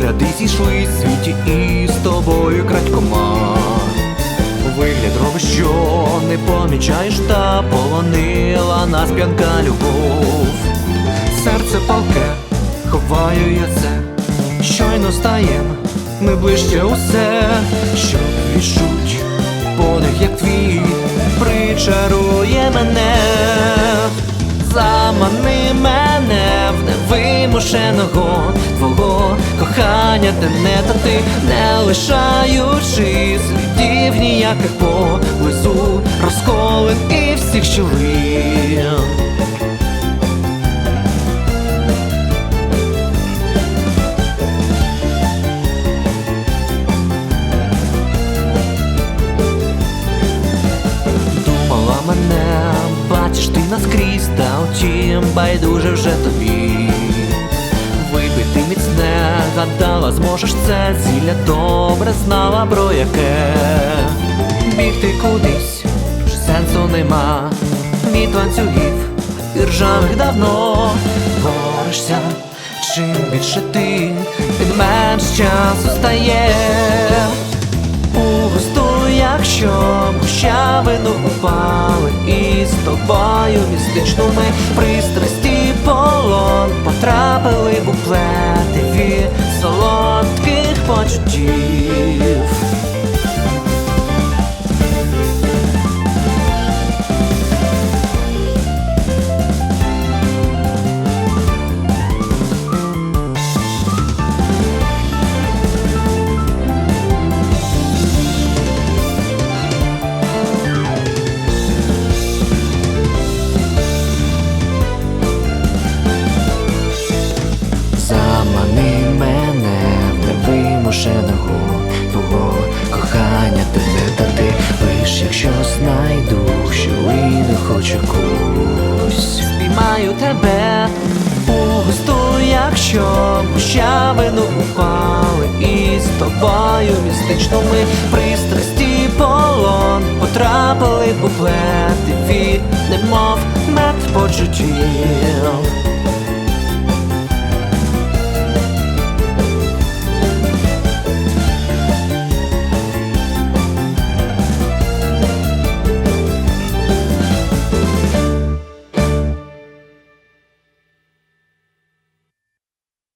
Погляди зійшли світі і з тобою крадькома. Вигляд робиш, що не помічаєш, та полонила нас п'янка любов. Серце палке, ховаю я це, щойно стаєм, ми ближче усе, що відчуть, подих, як твій, причарує мене, замани мене в невимушеного твого кохання, те не та ти, не лишаючи слідів ніяких поблизу, розколин і всіх щілин. Мене, бачиш ти наскрізь, та втім байдуже вже тобі. Гадала, зможеш це зілля добре знала про яке. Бігти кудись, ж сенсу нема, від ланцюгів і ржавих давно. Борешся, чим більше ти, тим менш часу стає у густу, якщо гущавину упали І з тобою містично ми пристрасті солодких почуттів невимушеного твого кохання. Тебе та ти лиш якщо знайду, що і не хочу кусь Спіймаю тебе у густу, якщо гущавину упали. І з тобою містично ми пристрасті полон Потрапили у плетиві, немов мед почуттів